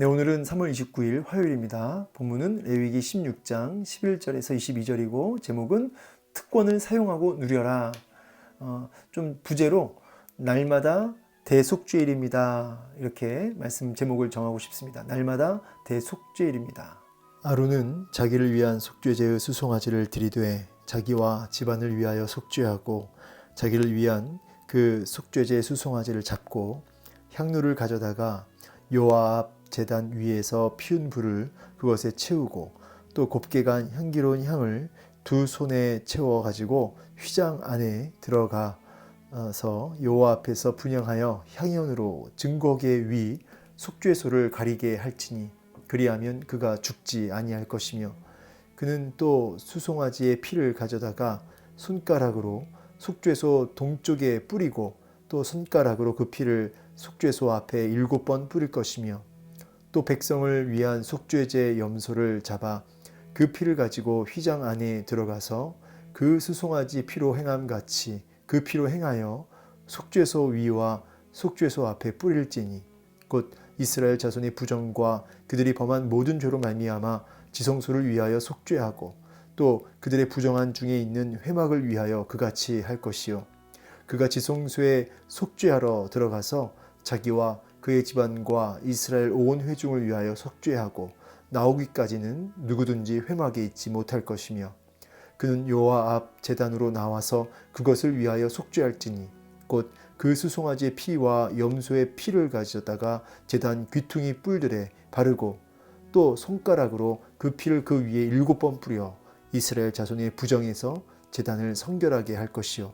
네, 오늘은 3월 29일 화요일입니다. 본문은 레위기 16장 11절에서 22절이고 제목은 특권을 사용하고 누려라. 어, 좀 부제로 날마다 대속죄일입니다. 이렇게 말씀 제목을 정하고 싶습니다. 날마다 대속죄일입니다. 아론은 자기를 위한 속죄제의 수송아지를 들이되 자기와 집안을 위하여 속죄하고 자기를 위한 그 속죄제 수송아지를 잡고 향로를 가져다가 여호 제단 위에서 피운 불을 그것에 채우고 또 곱게 간 향기로운 향을 두 손에 채워 가지고 휘장 안에 들어가서 여호와 앞에서 분양하여 향연으로 증거계 위 속죄소를 가리게 할지니 그리하면 그가 죽지 아니할 것이며 그는 또 수송아지의 피를 가져다가 손가락으로 속죄소 동쪽에 뿌리고 또 손가락으로 그 피를 속죄소 앞에 일곱 번 뿌릴 것이며 또 백성을 위한 속죄제 염소를 잡아 그 피를 가지고 휘장 안에 들어가서 그 수송아지 피로 행함 같이 그 피로 행하여 속죄소 위와 속죄소 앞에 뿌릴지니 곧 이스라엘 자손의 부정과 그들이 범한 모든 죄로 말미암아 지성소를 위하여 속죄하고 또 그들의 부정한 중에 있는 회막을 위하여 그같이 할 것이요. 그가 지성소에 속죄하러 들어가서 자기와 그의 집안과 이스라엘 온 회중을 위하여 속죄하고 나오기까지는 누구든지 회막에 있지 못할 것이며 그는 여호와 앞 제단으로 나와서 그것을 위하여 속죄할지니 곧 그 수송아지의 피와 염소의 피를 가져다가 제단 귀퉁이 뿔들에 바르고 또 손가락으로 그 피를 그 위에 일곱 번 뿌려 이스라엘 자손의 부정에서 제단을 성결하게 할 것이요.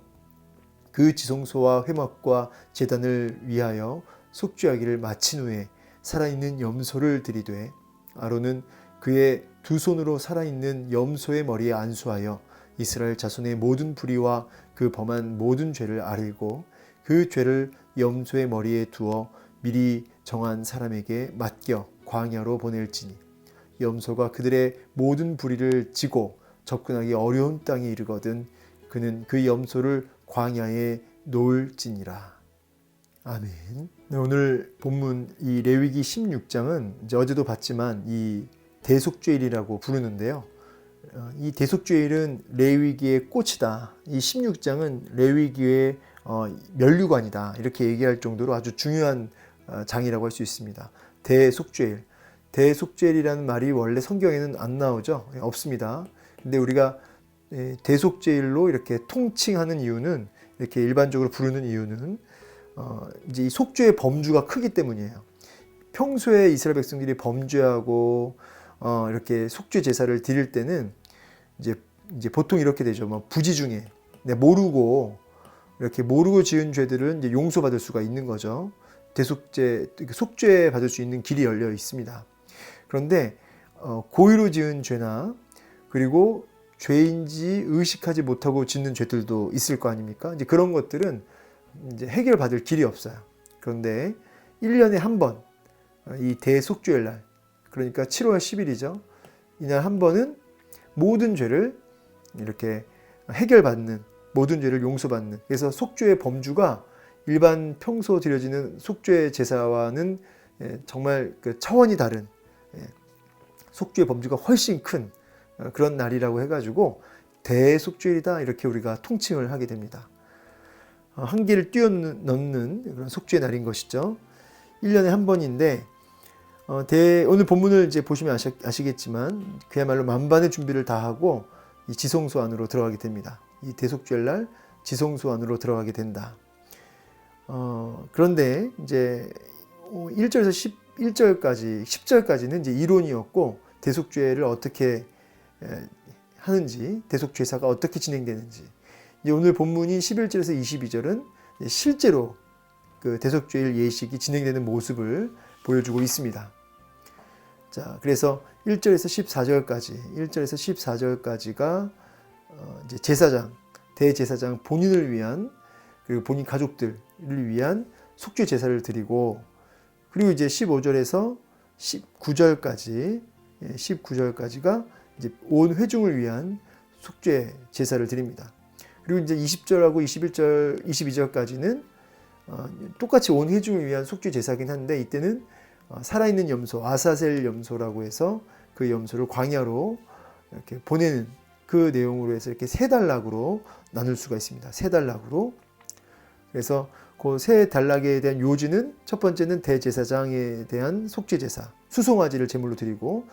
그 지성소와 회막과 제단을 위하여 속죄하기를 마친 후에 살아있는 염소를 들이되 아론은 그의 두 손으로 살아있는 염소의 머리에 안수하여 이스라엘 자손의 모든 불의와 그 범한 모든 죄를 아뢰고 그 죄를 염소의 머리에 두어 미리 정한 사람에게 맡겨 광야로 보낼지니 염소가 그들의 모든 불의를 지고 접근하기 어려운 땅에 이르거든 그는 그 염소를 광야에 놓을지니라. 아멘. 네, 오늘 본문 이 레위기 16장은 이제 어제도 봤지만 이 대속죄일이라고 부르는데요. 어, 이 대속죄일은 레위기의 꽃이다. 이 16장은 레위기의 어, 면류관이다. 이렇게 얘기할 정도로 아주 중요한 어, 장이라고 할 수 있습니다. 대속죄일. 대속죄일이라는 말이 원래 성경에는 안 나오죠. 예, 없습니다. 근데 우리가 예, 대속죄일로 이렇게 통칭하는 이유는 이렇게 일반적으로 부르는 이유는 어, 이제 이 속죄의 범주가 크기 때문이에요. 평소에 이스라엘 백성들이 범죄하고 어, 이렇게 속죄 제사를 드릴 때는 이제 이제 보통 이렇게 되죠. 뭐 부지 중에 네, 모르고 이렇게 모르고 지은 죄들은 이제 용서받을 수가 있는 거죠. 대속죄, 속죄 받을 수 있는 길이 열려 있습니다. 그런데 어, 고의로 지은 죄나 그리고 죄인지 의식하지 못하고 짓는 죄들도 있을 거 아닙니까? 이제 그런 것들은 이제 해결받을 길이 없어요. 그런데 1년에 한 번, 이 대속죄일 날, 그러니까 7월 10일이죠. 이날 한 번은 모든 죄를 이렇게 해결받는 모든 죄를 용서받는 그래서 속죄의 범주가 일반 평소 드려지는 속죄 제사와는 예, 정말 그 차원이 다른 예, 속죄의 범주가 훨씬 큰 어, 그런 날이라고 해가지고 대속죄일이다 이렇게 우리가 통칭을 하게 됩니다. 어, 한계를 뛰어넘는 그런 속죄의 날인 것이죠. 1년에 한 번인데 어, 대, 오늘 본문을 이제 보시면 아시, 아시 겠지만 그야말로 만반의 준비를 다 하고 이 지성소 안으로 들어가게 됩니다. 이 대속죄일 날 지성소 안으로 들어가게 된다. 어, 그런데 이제 1절에서 11절까지 10절까지는 이제 이론이었고 대속죄를 어떻게 에, 하는지 대속죄사가 어떻게 진행되는지 오늘 본문인 11절에서 22절은 실제로 그 대속죄일 예식이 진행되는 모습을 보여주고 있습니다. 자, 그래서 1절에서 14절까지, 1절에서 14절까지가 어, 이제 제사장, 대제사장 본인을 위한 그리고 본인 가족들을 위한 속죄 제사를 드리고 그리고 이제 15절에서 19절까지 19절까지가 이제 온 회중을 위한 속죄 제사를 드립니다. 그리고 이제 20절하고 21절, 22절까지는 어, 똑같이 온 회중을 위한 속죄 제사긴 한데 이때는 어, 살아있는 염소 아사셀 염소라고 해서 그 염소를 광야로 이렇게 보내는 그 내용으로 해서 이렇게 세 단락으로 나눌 수가 있습니다. 세 단락으로 그래서 그 세 단락에 대한 요지는 첫 번째는 대제사장에 대한 속죄 제사 수송아지를 제물로 드리고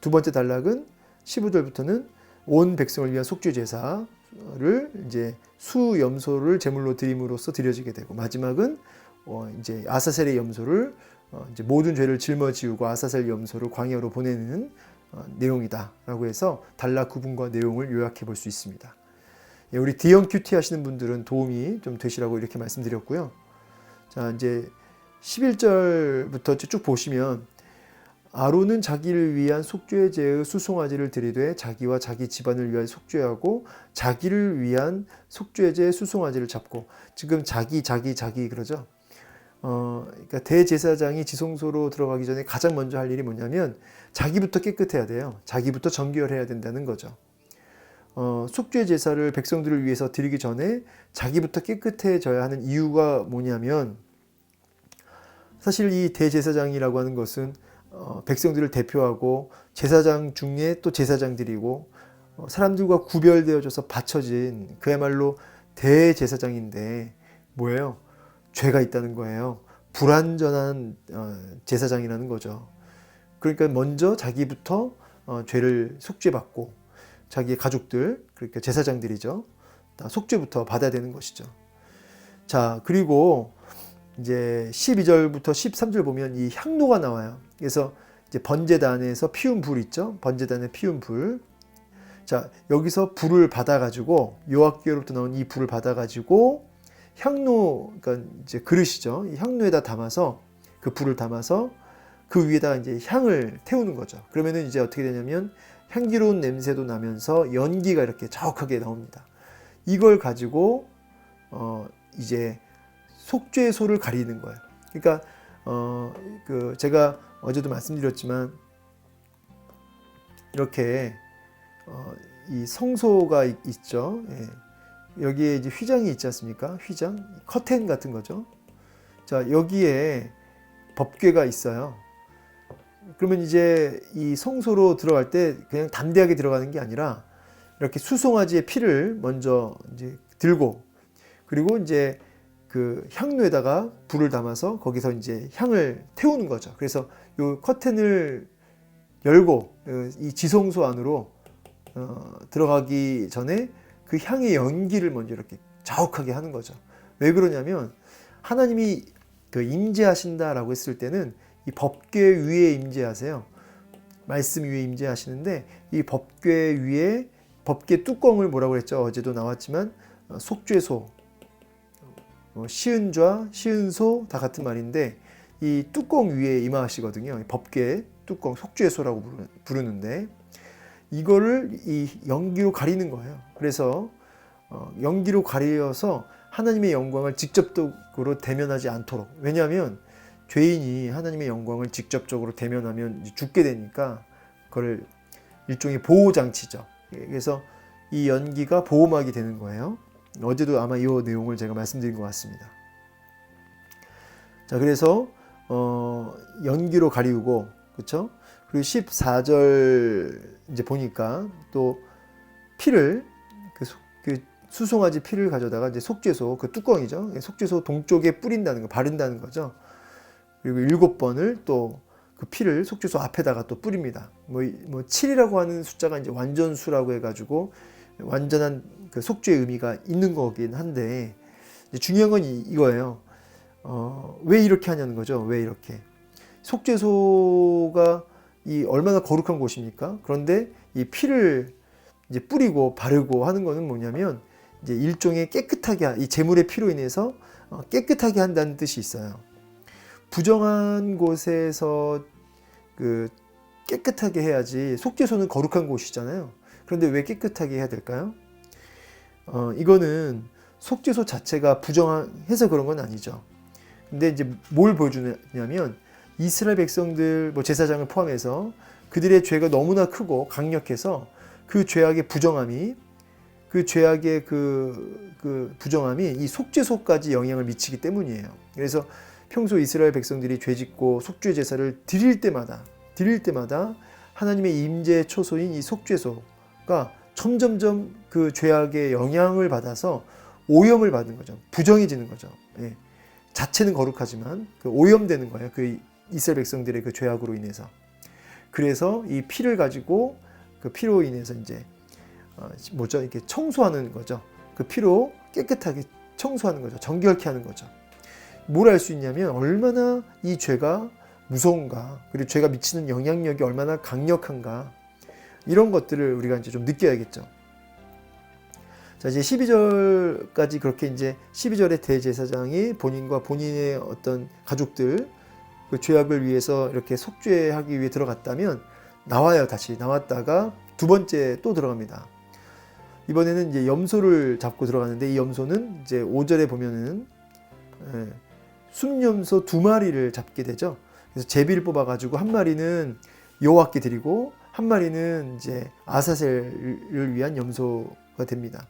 두 번째 단락은 15절부터는 온 백성을 위한 속죄 제사 를 이제 수 염소를 제물로 드림으로써 드려지게 되고 마지막은 어 이제 아사셀의 염소를 어 이제 모든 죄를 짊어지우고 아사셀 염소를 광야로 보내는 어 내용이다라고 해서 단락 구분과 내용을 요약해 볼 수 있습니다. 예, 우리 D형 큐티 하시는 분들은 도움이 좀 되시라고 이렇게 말씀드렸고요. 자, 이제 11절부터 쭉 보시면 아론은 자기를 위한 속죄 제의 수송아지를 드리되 자기와 자기 집안을 위하여 속죄하고 자기를 위한 속죄제 수송아지를 잡고 지금 자기 자기 자기 그러죠. 어, 그러니까 대제사장이 지성소로 들어가기 전에 가장 먼저 할 일이 뭐냐면 자기부터 깨끗해야 돼요. 자기부터 정결해야 된다는 거죠. 어, 속죄 제사를 백성들을 위해서 드리기 전에 자기부터 깨끗해져야 하는 이유가 뭐냐면 사실 이 대제사장이라고 하는 것은 어, 백성들을 대표하고 제사장 중에 또 제사장들이고 어, 사람들과 구별되어져서 바쳐진 그야말로 대제사장인데 뭐예요? 죄가 있다는 거예요. 불완전한 어, 제사장이라는 거죠. 그러니까 먼저 자기부터 어, 죄를 속죄받고 자기의 가족들 그러니까 제사장들이죠. 다 속죄부터 받아야 되는 것이죠. 자 그리고 이제 12절부터 13절 보면 이 향로가 나와요. 그래서 이제 번제단에서 피운 불 있죠. 번제단에 피운 불. 자 여기서 불을 받아가지고 요악교로부터 나온 이 불을 받아가지고 향로 그러니까 이제 그릇이죠. 이 향로에다 담아서 그 불을 담아서 그 위에다가 이제 향을 태우는 거죠. 그러면은 이제 어떻게 되냐면 향기로운 냄새도 나면서 연기가 이렇게 자욱하게 나옵니다. 이걸 가지고 어 이제 속죄소를 가리는 거예요. 그러니까 어 그 제가 어제도 말씀드렸지만 이렇게 어 이 성소가 있, 있죠. 예. 여기에 이제 휘장이 있지 않습니까? 휘장, 커튼 같은 거죠. 자 여기에 법궤가 있어요. 그러면 이제 이 성소로 들어갈 때 그냥 담대하게 들어가는 게 아니라 이렇게 수송아지의 피를 먼저 이제 들고 그리고 이제 그 향로에다가 불을 담아서 거기서 이제 향을 태우는 거죠. 그래서 요 커튼을 열고 이 지성소 안으로 어, 들어가기 전에 그 향의 연기를 먼저 이렇게 자욱하게 하는 거죠. 왜 그러냐면 하나님이 그 임재하신다라고 했을 때는 이 법궤 위에 임재하세요. 말씀 위에 임재하시는데 이 법궤 위에 법궤 뚜껑을 뭐라고 그랬죠? 어제도 나왔지만 어, 속죄소, 어, 시은좌, 시은소 다 같은 말인데 이 뚜껑 위에 임하시거든요. 법궤 뚜껑 속죄소라고 부르는데 이거를 이 연기로 가리는 거예요. 그래서 어, 연기로 가려서 하나님의 영광을 직접적으로 대면하지 않도록 왜냐하면 죄인이 하나님의 영광을 직접적으로 대면하면 죽게 되니까 그걸 일종의 보호 장치죠. 그래서 이 연기가 보호막이 되는 거예요. 어제도 아마 이 내용을 제가 말씀드린 것 같습니다. 자, 그래서 어, 연기로 가리우고 그렇죠? 그리고 14절 이제 보니까 또 피를 그, 그 수송아지 피를 가져다가 이제 속죄소 그 뚜껑이죠. 속죄소 동쪽에 뿌린다는 거, 바른다는 거죠. 그리고 일곱 번을 또 그 피를 속죄소 앞에다가 또 뿌립니다. 뭐, 뭐 7이라고 하는 숫자가 이제 완전수라고 해가지고 완전한 그 속죄의 의미가 있는 거긴 한데 중요한 건 이, 이거예요. 어, 왜 이렇게 하냐는 거죠. 왜 이렇게. 속죄소가 이 얼마나 거룩한 곳입니까? 그런데 이 피를 이제 뿌리고 바르고 하는 거는 뭐냐면 이제 일종의 깨끗하게 이 제물의 피로 인해서 어, 깨끗하게 한다는 뜻이 있어요. 부정한 곳에서 그 깨끗하게 해야지 속죄소는 거룩한 곳이잖아요. 그런데 왜 깨끗하게 해야 될까요? 어, 이거는 속죄소 자체가 부정해서 그런 건 아니죠. 근데 이제 뭘 보여주냐면 이스라엘 백성들 뭐 제사장을 포함해서 그들의 죄가 너무나 크고 강력해서 그 죄악의 부정함이 그 죄악의 그, 그 부정함이 이 속죄소까지 영향을 미치기 때문이에요. 그래서 평소 이스라엘 백성들이 죄짓고 속죄 제사를 드릴 때마다 드릴 때마다 하나님의 임재 초소인 이 속죄소 가 점점점 그 죄악의 영향을 받아서 오염을 받는 거죠. 부정해지는 거죠. 예. 자체는 거룩하지만 그 오염되는 거예요. 그 이스라엘 백성들의 그 죄악으로 인해서. 그래서 이 피를 가지고 그 피로 인해서 이제 어, 뭐죠? 이렇게 청소하는 거죠. 그 피로 깨끗하게 청소하는 거죠. 정결케 하는 거죠. 뭘 알 수 있냐면 얼마나 이 죄가 무서운가, 그리고 죄가 미치는 영향력이 얼마나 강력한가, 이런 것들을 우리가 이제 좀 느껴야겠죠. 자, 이제 12절까지 그렇게 이제 12절의 대제사장이 본인과 본인의 어떤 가족들, 그 죄악을 위해서 이렇게 속죄하기 위해 들어갔다면 나와요, 다시. 나왔다가 두 번째 또 들어갑니다. 이번에는 이제 염소를 잡고 들어가는데 이 염소는 이제 5절에 보면은 예, 순염소 두 마리를 잡게 되죠. 그래서 제비를 뽑아 가지고 한 마리는 여호와께 드리고 한 마리는 이제 아사셀을 위한 염소가 됩니다.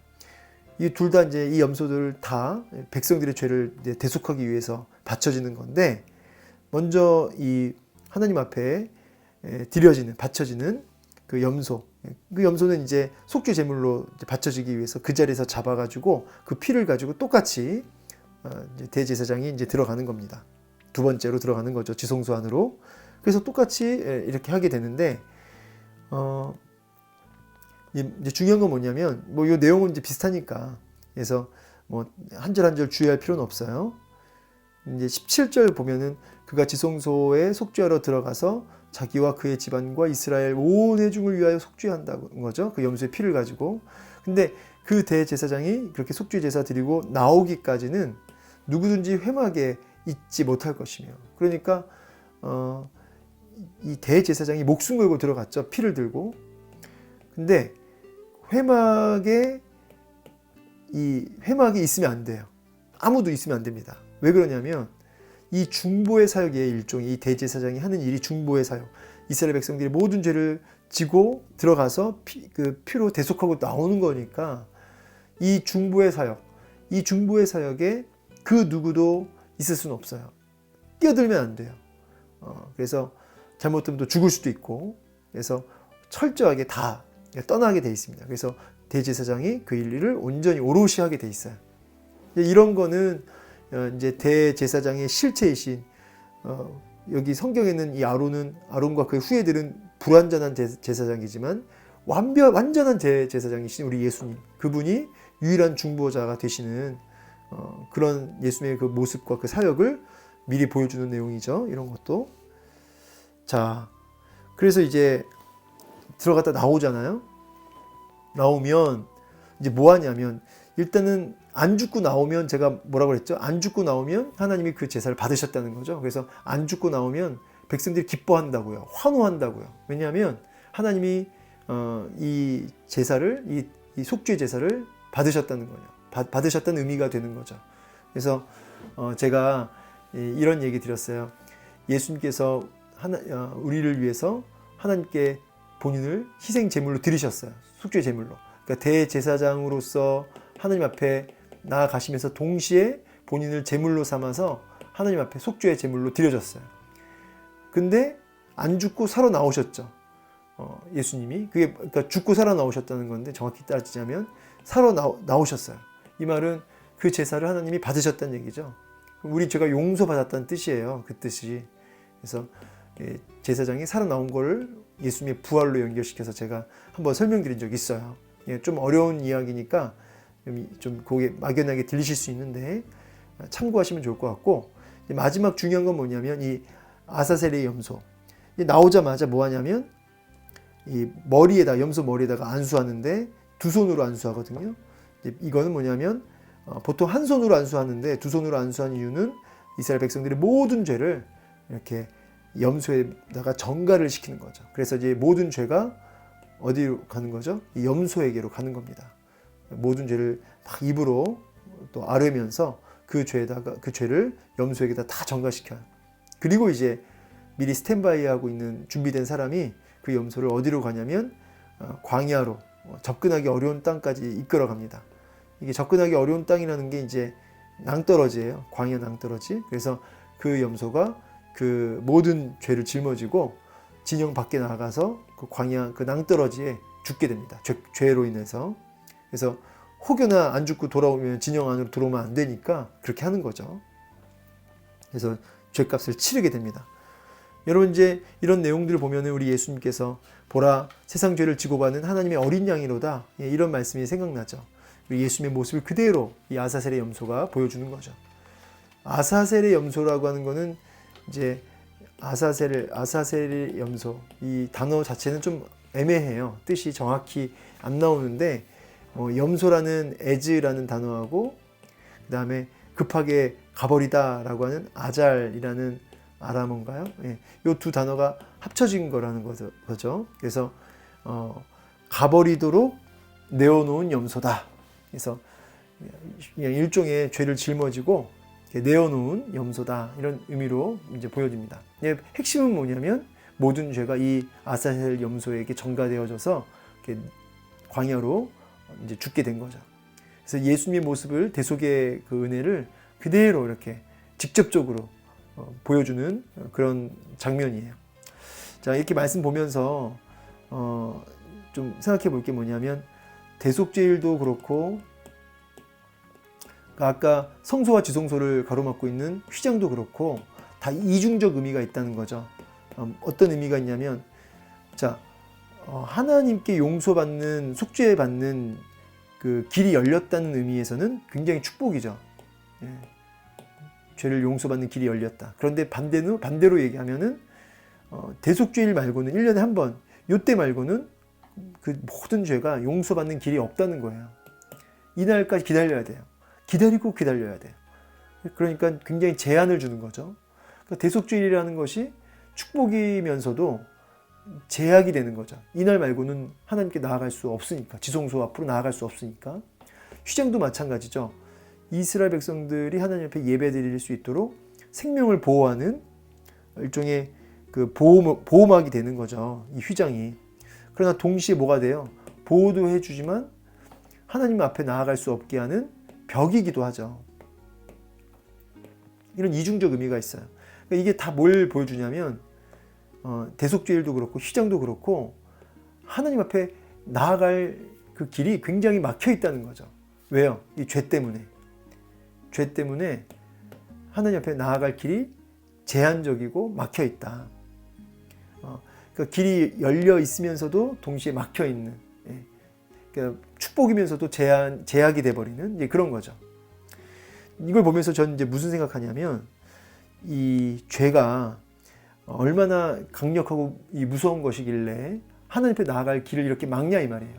이 둘 다 이제 이 염소들 다 백성들의 죄를 대속하기 위해서 바쳐지는 건데 먼저 이 하나님 앞에 에, 드려지는 바쳐지는 그 염소 그 염소는 이제 속죄 제물로 바쳐지기 위해서 그 자리에서 잡아가지고 그 피를 가지고 똑같이 어, 대제사장이 이제 들어가는 겁니다. 두 번째로 들어가는 거죠 지성소 안으로. 그래서 똑같이 예, 이렇게 하게 되는데 어 이제 중요한 건 뭐냐면 뭐 이 내용은 이제 비슷하니까 그래서 뭐 한 절 한 절 주의할 필요는 없어요. 이제 17절 보면은 그가 지성소에 속죄하러 들어가서 자기와 그의 집안과 이스라엘 온 회중을 위하여 속죄한다는 거죠. 그 염소의 피를 가지고. 근데 그 대제사장이 그렇게 속죄 제사 드리고 나오기까지는 누구든지 회막에 있지 못할 것이며. 그러니까 어, 이 대제사장이 목숨 걸고 들어갔죠. 피를 들고. 근데 회막에 이 회막이 있으면 안 돼요. 아무도 있으면 안 됩니다. 왜 그러냐면 이 중보의 사역의 일종이 이 대제사장이 하는 일이 중보의 사역. 이스라엘 백성들이 모든 죄를 지고 들어가서 피, 그 피로 대속하고 나오는 거니까 이 중보의 사역, 이 중보의 사역에 그 누구도 있을 수는 없어요. 뛰어들면 안 돼요. 어, 그래서 잘못하면 또 죽을 수도 있고, 그래서 철저하게 다 떠나게 돼 있습니다. 그래서 대제사장이 그 일을 온전히 오롯이 하게 돼 있어요. 이런 거는 어, 이제 대제사장의 실체이신 어, 여기 성경에는 이 아론은 아론과 그의 후예들은 불완전한 제사장이지만 완벽 완전한 제사장이신 우리 예수님 그분이 유일한 중보자가 되시는 어, 그런 예수님의 그 모습과 그 사역을 미리 보여주는 내용이죠. 이런 것도 자 그래서 이제 들어갔다 나오잖아요. 나오면 이제 뭐 하냐면 일단은 안 죽고 나오면 제가 뭐라고 그랬죠? 안 죽고 나오면 하나님이 그 제사를 받으셨다는 거죠. 그래서 안 죽고 나오면 백성들이 기뻐한다고요. 환호한다고요. 왜냐하면 하나님이 어, 이 제사를 이, 이 속죄 제사를 받으셨다는 거예요. 받, 받으셨다는 의미가 되는 거죠. 그래서 어, 제가 이, 런 얘기 드렸어요. 예수님께서 하나, 어, 우리를 위해서 하나님께 본인을 희생 제물로 드리셨어요. 속죄 제물로. 그러니까 대제사장으로서 하나님 앞에 나아가시면서 동시에 본인을 제물로 삼아서 하나님 앞에 속죄의 제물로 드려졌어요. 근데 안 죽고 살아 나오셨죠. 어, 예수님이 그게 그러니까 죽고 살아 나오셨다는 건데 정확히 따지자면 살아 나오 셨어요. 이 말은 그 제사를 하나님이 받으셨다는 얘기죠. 우리 죄가 용서받았다는 뜻이에요. 그 뜻이. 그래서 예, 제사장이 살아나온 걸 예수님의 부활로 연결시켜서 제가 한번 설명드린 적이 있어요. 예, 좀 어려운 이야기니까 좀 그게 막연하게 들리실 수 있는데 참고하시면 좋을 것 같고 마지막 중요한 건 뭐냐면 이 아사셀의 염소 나오자마자 뭐 하냐면 이 머리에다 염소 머리에다가 안수하는데 두 손으로 안수하거든요. 이거는 뭐냐면 어, 보통 한 손으로 안수하는데 두 손으로 안수한 이유는 이스라엘 백성들의 모든 죄를 이렇게 염소에다가 전가를 시키는 거죠. 그래서 이제 모든 죄가 어디로 가는 거죠? 이 염소에게로 가는 겁니다. 모든 죄를 막 입으로 또 아뢰면서 그 죄에다가 그 죄를 염소에게다 다 전가시켜요. 그리고 이제 미리 스탠바이하고 있는 준비된 사람이 그 염소를 어디로 가냐면 어, 광야로 어, 접근하기 어려운 땅까지 이끌어 갑니다. 이게 접근하기 어려운 땅이라는 게 이제 낭떠러지예요. 광야 낭떠러지. 그래서 그 염소가 그 모든 죄를 짊어지고 진영 밖에 나가서 그 광야 그 낭떠러지에 죽게 됩니다. 죄, 죄로 인해서. 그래서 혹여나 안 죽고 돌아오면 진영 안으로 들어오면 안 되니까 그렇게 하는 거죠. 그래서 죄값을 치르게 됩니다. 여러분 이제 이런 내용들을 보면은 우리 예수님께서 보라 세상 죄를 지고 가는 하나님의 어린 양이로다 예, 이런 말씀이 생각나죠. 우리 예수님의 모습을 그대로 이 아사셀의 염소가 보여주는 거죠. 아사셀의 염소라고 하는 거는 이제 아사셀 아사셀의 염소 이 단어 자체는 좀 애매해요. 뜻이 정확히 안 나오는데 어, 염소라는 에즈라는 단어하고 그 다음에 급하게 가버리다라고 하는 아잘이라는 아람어인가요? 예, 이두 단어가 합쳐진 거라는 거죠. 그래서 어, 가버리도록 내어놓은 염소다. 그래서 일종의 죄를 짊어지고 내어놓은 염소다 이런 의미로 이제 보여집니다. 예, 핵심은 뭐냐면 모든 죄가 이 아사헬 염소에게 전가되어져서 광야로 이제 죽게 된 거죠. 그래서 예수님의 모습을 대속의 그 은혜를 그대로 이렇게 직접적으로 어, 보여주는 그런 장면이에요. 자 이렇게 말씀 보면서 어, 좀 생각해 볼 게 뭐냐면 대속죄일도 그렇고 아까 성소와 지성소를 가로막고 있는 휘장도 그렇고 다 이중적 의미가 있다는 거죠. 음, 어떤 의미가 있냐면 자 어, 하나님께 용서받는 속죄받는 그 길이 열렸다는 의미에서는 굉장히 축복이죠. 예. 죄를 용서받는 길이 열렸다. 그런데 반대로 반대로 얘기하면은 어, 대속죄일 말고는 1년에 한 번, 요때 말고는 그 모든 죄가 용서받는 길이 없다는 거예요. 이날까지 기다려야 돼요. 기다리고 기다려야 돼요. 그러니까 굉장히 제한을 주는 거죠. 그러니까 대속죄일이라는 것이 축복이면서도 제약이 되는 거죠. 이날 말고는 하나님께 나아갈 수 없으니까 지성소 앞으로 나아갈 수 없으니까 휘장도 마찬가지죠. 이스라엘 백성들이 하나님 앞에 예배드릴 수 있도록 생명을 보호하는 일종의 그 보호, 보호막이 되는 거죠. 이 휘장이. 그러나 동시에 뭐가 돼요? 보호도 해주지만 하나님 앞에 나아갈 수 없게 하는 벽이기도 하죠. 이런 이중적 의미가 있어요. 그러니까 이게 다 뭘 보여주냐면 어, 대속죄일도 그렇고 휘장도 그렇고 하나님 앞에 나아갈 그 길이 굉장히 막혀 있다는 거죠. 왜요? 이 죄 때문에. 죄 때문에 하나님 앞에 나아갈 길이 제한적이고 막혀 있다. 어, 그 길이 열려 있으면서도 동시에 막혀 있는. 예. 그러니까 축복이면서도 제한 제약이 돼 버리는 이제 그런 거죠. 이걸 보면서 저는 이제 무슨 생각하냐면 이 죄가 얼마나 강력하고 이 무서운 것이길래 하나님 앞에 나아갈 길을 이렇게 막냐 이 말이에요.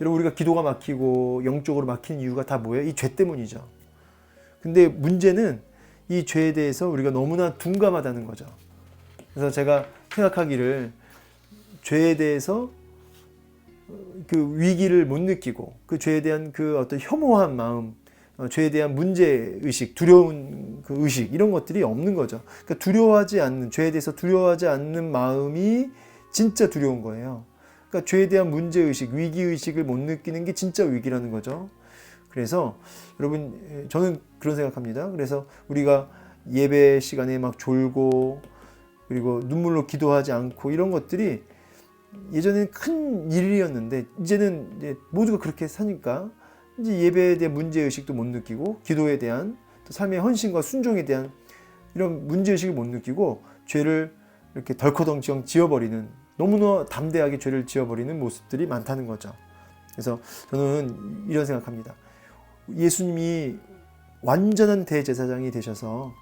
여러분 우리가 기도가 막히고 영적으로 막히는 이유가 다 뭐예요? 이 죄 때문이죠. 근데 문제는 이 죄에 대해서 우리가 너무나 둔감하다는 거죠. 그래서 제가 생각하기를 죄에 대해서 그 위기를 못 느끼고 그 죄에 대한 그 어떤 혐오한 마음, 어, 죄에 대한 문제 의식, 두려운 그 의식 이런 것들이 없는 거죠. 그러니까 두려워하지 않는 죄에 대해서 두려워하지 않는 마음이 진짜 두려운 거예요. 그러니까 죄에 대한 문제 의식, 위기 의식을 못 느끼는 게 진짜 위기라는 거죠. 그래서 여러분 저는 그런 생각합니다. 그래서 우리가 예배 시간에 막 졸고 그리고 눈물로 기도하지 않고 이런 것들이 예전에는 큰 일이었는데 이제는 이제 모두가 그렇게 사니까 이제 예배에 대한 문제 의식도 못 느끼고 기도에 대한 또 삶의 헌신과 순종에 대한 이런 문제 의식을 못 느끼고 죄를 이렇게 덜커덩정 지어버리는 너무나 담대하게 죄를 지어버리는 모습들이 많다는 거죠. 그래서 저는 이런 생각합니다. 예수님이 완전한 대제사장이 되셔서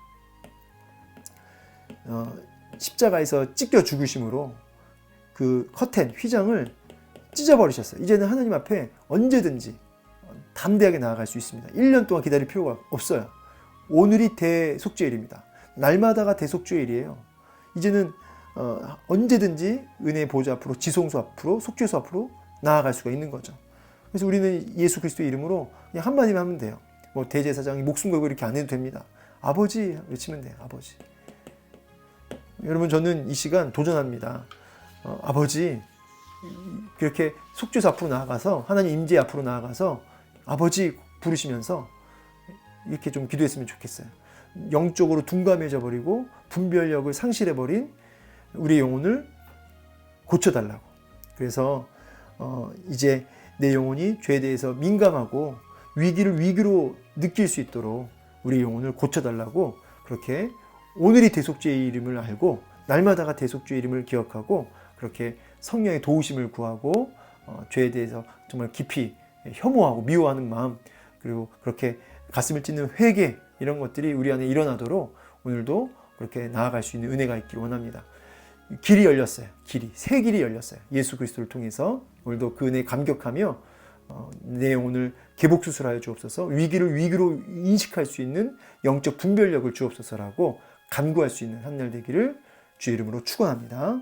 어, 십자가에서 찢겨 죽으심으로 그 커튼 휘장을 찢어버리셨어요. 이제는 하나님 앞에 언제든지 담대하게 나아갈 수 있습니다. 1년 동안 기다릴 필요가 없어요. 오늘이 대속죄일입니다. 날마다가 대속죄일이에요. 이제는 어, 언제든지 은혜 보좌 앞으로 지성소 앞으로 속죄소 앞으로 나아갈 수가 있는 거죠. 그래서 우리는 예수 그리스도의 이름으로 그냥 한마디만 하면 돼요. 뭐 대제사장이 목숨 걸고 이렇게 안 해도 됩니다. 아버지 외치면 돼요. 아버지. 여러분 저는 이 시간 도전합니다. 어, 아버지 그렇게 속죄소 앞으로 나아가서 하나님 임재 앞으로 나아가서 아버지 부르시면서 이렇게 좀 기도했으면 좋겠어요. 영적으로 둔감해져 버리고 분별력을 상실해 버린 우리 영혼을 고쳐달라고. 그래서 어, 이제 내 영혼이 죄에 대해서 민감하고 위기를 위기로 느낄 수 있도록 우리 영혼을 고쳐달라고 그렇게 오늘이 대속주의 이름을 알고 날마다가 대속주의 이름을 기억하고 그렇게 성령의 도우심을 구하고 어, 죄에 대해서 정말 깊이 혐오하고 미워하는 마음 그리고 그렇게 가슴을 찢는 회개 이런 것들이 우리 안에 일어나도록 오늘도 그렇게 나아갈 수 있는 은혜가 있길 원합니다. 길이 열렸어요. 길이 새 길이 열렸어요. 예수 그리스도를 통해서 오늘도 그 은혜 감격하며 어, 내 영혼을 개복 수술하여 주옵소서. 위기를 위기로 인식할 수 있는 영적 분별력을 주옵소서라고 간구할 수 있는 한 날 되기를 주의 이름으로 축원합니다.